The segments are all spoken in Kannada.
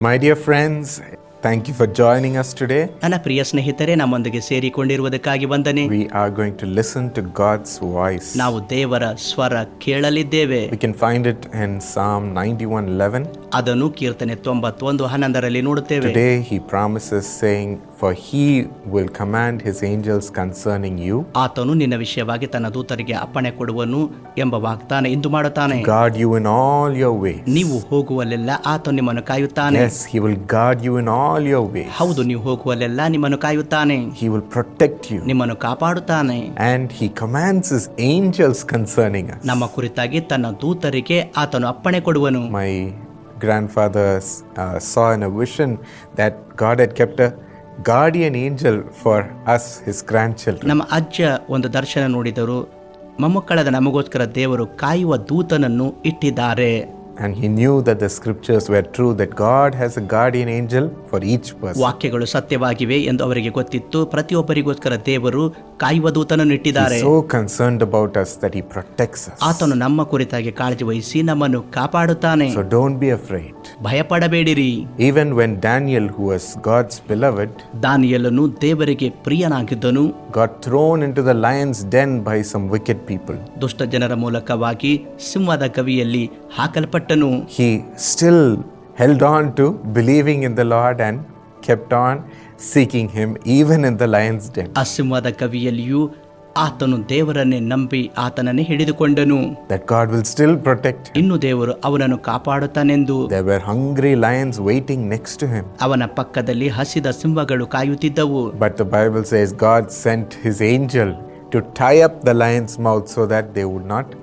My dear friends, thank you for joining us today. ನನ್ನ ಪ್ರಿಯ ಸ್ನೇಹಿತರೆ ನಮ್ಮೊಂದಿಗೆ ಸೇರಿಕೊಂಡಿರುವುದಕ್ಕಾಗಿ ವಂದನೆ We are going to listen to God's voice. ನಾವು ದೇವರ ಸ್ವರ ಕೇಳಲಿದ್ದೇವೆ We can find it in Psalm 91:11. ಅದನ್ನು ಕೀರ್ತನೆ ತೊಂಬತ್ತೊಂದು ಹನ್ನೊಂದರಲ್ಲಿ ನೋಡುತ್ತೇವೆ Today he promises saying, "For he will command his angels concerning you, ಆತನು ನಿನ್ನ ವಿಷಯವಾಗಿ ತನ್ನ ದೂತರಿಗೆ ಅಪ್ಪಣೆ ಕೊಡುವನು ಎಂಬ ವಾಗ್ದಾನ ಇಂದು ಮಾಡುತ್ತಾನೆ guard you in all your ways." ನೀವು ಹೋಗುವಲ್ಲೆಲ್ಲ ಆತನು ನಿಮ್ಮನ್ನು ಕಾಯುತ್ತಾನೆ Yes, he will guard you in all your ways. ಹೌದು ನೀವು ಹೋಗುವಲ್ಲೆಲ್ಲ ನಿಮ್ಮನ್ನು ಕಾಯುತ್ತಾನೆ He will protect you. ನಿಮ್ಮನ್ನು ಕಾಪಾಡುತ್ತಾನೆ And he commands his angels concerning us. ನಮ್ಮ ಕುರಿತಾಗಿ ತನ್ನ ದೂತರಿಗೆ ಆತನು ಅಪ್ಪಣೆ ಕೊಡುವನು My grandfather uh, saw in a vision that God had kept a guardian angel for us, his grandchildren. ನಮ್ಮ ಅಜ್ಜ ಒಂದು ದರ್ಶನ ನೋಡಿದರು ಮೊಮ್ಮಕ್ಕಳದ ನಮಗೋಸ್ಕರ ದೇವರು ಕಾಯುವ ದೂತನನ್ನು ಇಟ್ಟಿದ್ದಾರೆ And he knew that the scriptures were true, that God has a guardian angel for each person. ವಾಕ್ಯಗಳು ಸತ್ಯವಾಗಿವೆ ಎಂದು ಅವರಿಗೆ ಗೊತ್ತಿತ್ತು ಪ್ರತಿಯೊಬ್ಬರಿಗೋಸ್ಕರ ದೇವರು ಕಾಯುವ ದೂತನನ್ನು ಇಟ್ಟಿದ್ದಾರೆ He's so concerned about us that he protects us. ಆತನು ನಮ್ಮ ಕುರಿತಾಗಿ ಕಾಳಜಿ ವಹಿಸಿ ನಮ್ಮನ್ನು ಕಾಪಾಡುತ್ತಾನೆ So don't be afraid. ಭಯಪಡಬೇಡಿರಿ Even when Daniel, who was God's beloved, ದಾನಿಯಲ್ಲನು ದೇವರಿಗೆ ಪ್ರಿಯನಾಗಿದ್ದನು got thrown into the lion's den by some wicked people, ದುಷ್ಟ ಜನರ ಮೂಲಕವಾಗಿ ಸಿಂಹದ ಕವಿಯಲ್ಲಿ ಹಾಕಲ್ಪಟ್ಟನು he still held on to believing in the Lord and kept on seeking him even in the lion's den. ಆ ಸಿಂಹದ ಕವಿಯಲ್ಲಿಯೂ ಆತನು ದೇವರನ್ನೇ ನಂಬಿ ಆತನನ್ನೇ ಹಿಡಿದುಕೊಂಡನು That God will still protect him. ಇನ್ನು ದೇವರು ಅವನನ್ನು ಕಾಪಾಡುತ್ತಾನೆಂದು There were hungry lions waiting next to him. ಅವನ ಪಕ್ಕದಲ್ಲಿ ಹಸಿದ ಸಿಂಹಗಳು ಕಾಯುತ್ತಿದ್ದವು But the Bible says God sent his angel to tie up the lion's mouth so that they would not touch Daniel.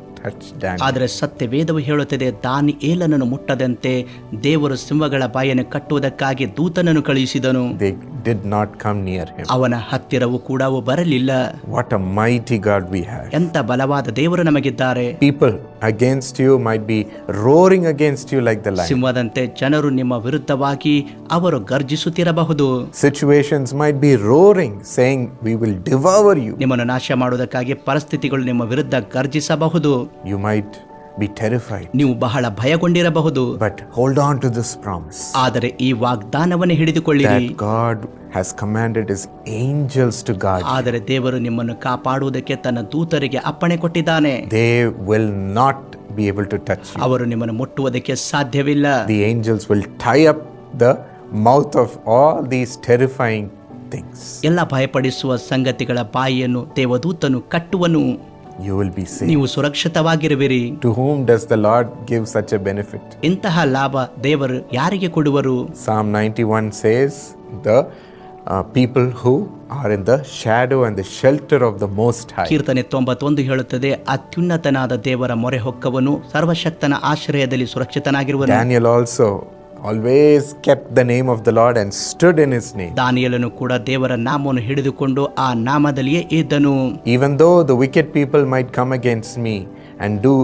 ಆದರೆ ಸತ್ಯ ವೇದವು ಹೇಳುತ್ತದೆ ದಾನಿ ಏಲನನ್ನು ಮುಟ್ಟದಂತೆ ದೇವರು ಸಿಂಹಗಳ ಬಾಯನ್ನು ಕಟ್ಟುವುದಕ್ಕಾಗಿ ದೂತನನ್ನು ಕಳುಹಿಸಿದನು. ಅವನ ಹತ್ತಿರವೂ ಕೂಡ ಬರಲಿಲ್ಲ. A mighty God we have. ಎಂತ ಬಲವಾದ ದೇವರು ನಮಗಿದ್ದಾರೆ. People against you might be roaring against you like. ಸಿಂಹದಂತೆ ಜನರು ನಿಮ್ಮ ವಿರುದ್ಧವಾಗಿ ಅವರು ಗರ್ಜಿಸುತ್ತಿರಬಹುದು. Situations might be roaring saying, we will devour you ನಿಮ್ಮನ್ನು ನಾಶ ಮಾಡುವುದಕ್ಕಾಗಿ ಪರಿಸ್ಥಿತಿಗಳು ನಿಮ್ಮ ವಿರುದ್ಧ ಗರ್ಜಿಸಬಹುದು. You might be terrified. ನೀವು ಬಹಳ ಭಯಗೊಂಡಿರಬಹುದು But hold on to this promise ಆದರೆ ಈ ವಾಗ್ದಾನವನ್ನು ಹಿಡಿದುಕೊಳ್ಳಿರಿ that God has commanded his angels to guard you. ಆದರೆ ದೇವರು ನಿಮ್ಮನ್ನು ಕಾಪಾಡುವುದಕ್ಕೆ ತನ್ನ ದೂತರಿಗೆ ಅಪ್ಪಣೆ ಕೊಟ್ಟಿದ್ದಾನೆ They will not be able to touch you. ಅವರು ನಿಮ್ಮನ್ನು ಮುಟ್ಟುವುದಕ್ಕೆ ಸಾಧ್ಯವಿಲ್ಲ The angels will tie up the mouth of all these terrifying things. ಎಲ್ಲ ಭಯಪಡಿಸುವ ಸಂಗತಿಗಳ ಬಾಯಿಯನ್ನು ದೇವದೂತನು ಕಟ್ಟುವನು You will be safe. ನೀವು ಸುರಕ್ಷಿತವಾಗಿರುವಿರಿ To whom does the Lord give such a benefit? ಇಂತಹ ಲಾಭ ದೇವರು ಯಾರಿಗೆ ಕೊಡುವರು Psalm 91 says, The uh, people who are in the shadow and the shelter of the Most High. ಕೀರ್ತನೆ ತೊಂಬತ್ತೊಂದು ಹೇಳುತ್ತದೆ ಅತ್ಯುನ್ನತನಾದ ದೇವರ ಮೊರೆ ಹೊಕ್ಕವನು ಸರ್ವಶಕ್ತನ ಆಶ್ರಯದಲ್ಲಿ ಸುರಕ್ಷಿತನಾಗಿರುವನು Daniel also always kept the name of the Lord and stood in his name. ದಾನಿಯಲನು ಕೂಡ ದೇವರ ನಾಮವನ್ನು ಹಿಡಿದುಕೊಂಡು ಆ ನಾಮದಲ್ಲಿಯೇ ಇದ್ದನು Even though the wicked people might come against me and do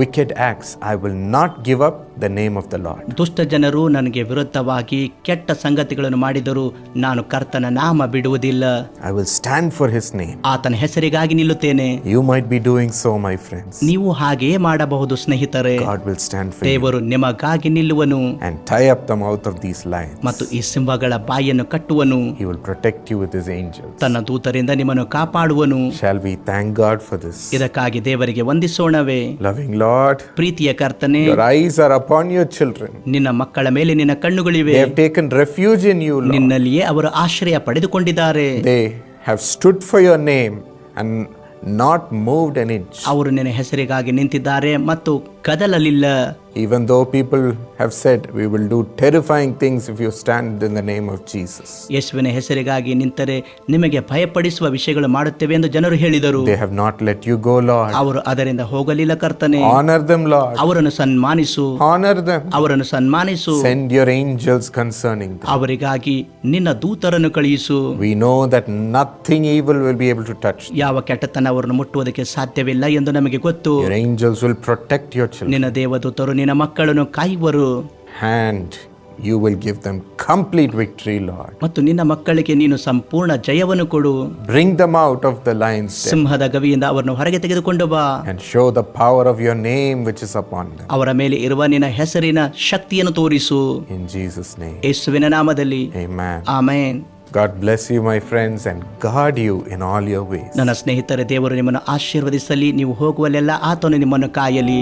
wicked acts, I will not give up the name of the Lord. ದುಷ್ಟ ಜನರು ನನಗೆ ವಿರುದ್ಧವಾಗಿ ಕೆಟ್ಟ ಸಂಗತಿಗಳನ್ನು ಮಾಡಿದರೂ ನಾನು ಕರ್ತನ ನಾಮ ಬಿಡುವುದಿಲ್ಲ I will stand for his name. ಆತನ ಹೆಸರಿಗಾಗಿ ನಿಲ್ಲುತ್ತೇನೆ You might be doing so, my friends. ನೀವು ಹಾಗೆಯೇ ಮಾಡಬಹುದು ಸ್ನೇಹಿತರೆ God will stand for you ದೇವರು ನಿಮಗಾಗಿ ನಿಲ್ಲುವನು and tie up the mouth of these lions. ಮತ್ತು ಈ ಸಿಂಹಗಳ ಬಾಯಿಯನ್ನು ಕಟ್ಟುವನು He will protect you with his angels. ತನ್ನ ದೂತರಿಂದ ನಿಮ್ಮನ್ನು ಕಾಪಾಡುವನು Shall we thank God for this? ಇದಕ್ಕಾಗಿ ದೇವರಿಗೆ ವಂದಿಸೋಣವೇ Loving Lord, ಪ್ರೀತಿಯ ಕರ್ತನೆ your eyes are upon your children. ನಿನ್ನ ಮಕ್ಕಳ ಮೇಲೆ ನಿನ್ನ ಕಣ್ಣುಗಳಿವೆ They have taken refuge in you, Lord. ನಿನ್ನಲ್ಲಿಯೇ ಅವರು ಆಶ್ರಯ ಪಡೆದುಕೊಂಡಿದ್ದಾರೆ They have stood for your name and not moved an inch. ಅವರು ನಿನ್ನ ಹೆಸರಿಗಾಗಿ ನಿಂತಿದ್ದಾರೆ ಮತ್ತು ಕದಲಲಿಲ್ಲ Even though people have said, We will do terrifying things if you stand in the name of Jesus. ಯೇಸುವಿನ ಹೆಸರಿಗಾಗಿ ನಿಂತರೆ ನಿಮಗೆ ಭಯಪಡಿಸುವ ವಿಷಯಗಳು ಮಾಡುತ್ತೇವೆ ಎಂದು ಜನರು ಹೇಳಿದರು They have not let you go, Lord. ಅವರು ಅದರಿಂದ ಹೋಗಲಿಲ್ಲ ಕರ್ತನೆ Honor them, Lord. ಅವರನ್ನು ಸನ್ಮಾನಿಸು Honor them. ಅವರನ್ನು ಸನ್ಮಾನಿಸು Send your angels concerning them. ಅವರಿಗಾಗಿ ನಿನ್ನ ದೂತರನ್ನು ಕಳುಹಿಸು We know that nothing evil will be able to touch them. ಯಾವ ಕೆಟ್ಟತನ ಅವರನ್ನು ಮುಟ್ಟುವುದಕ್ಕೆ ಸಾಧ್ಯವಿಲ್ಲ ಎಂದು ನಮಗೆ ಗೊತ್ತು Your angels will protect your children. ನಿನ್ನ ದೇವದೂತರು ನಿನ್ನ ನಿನ್ನ ಮಕ್ಕಳನ್ನು ಕಾಯುವರು. And you will give them complete victory Lord ಮತ್ತು ನಿನ್ನ ಮಕ್ಕಳಿಗೆ ನೀನು ಸಂಪೂರ್ಣ ಜಯವನ್ನು ಕೊಡು. Bring them out of the lion ಸಿಂಹದ ಗವಿಯಿಂದ ಅವರನ್ನು ಹೊರಗೆ ತೆಗೆದುಕೊಂಡು ಬಾ. And show the power of your name which is upon them ಅವರ ಮೇಲೆ ಇರುವ ನಿನ್ನ ಹೆಸರಿನ ಶಕ್ತಿಯನ್ನು ತೋರಿಸು. ಇನ್ ಜೀಸಸ್ ನೇಮ್ ಯೇಸುವಿನ ನಾಮದಲ್ಲಿ. Amen amen. God bless you my friends and God you in all your ways ನನ್ನ ಸ್ನೇಹಿತರೆ ದೇವರು ನಿಮ್ಮನ್ನು ಆಶೀರ್ವದಿಸಲಿ. ನೀವು ಹೋಗುವಲ್ಲೆಲ್ಲ ಆತನು ನಿಮ್ಮನ್ನು ಕಾಯಲಿ.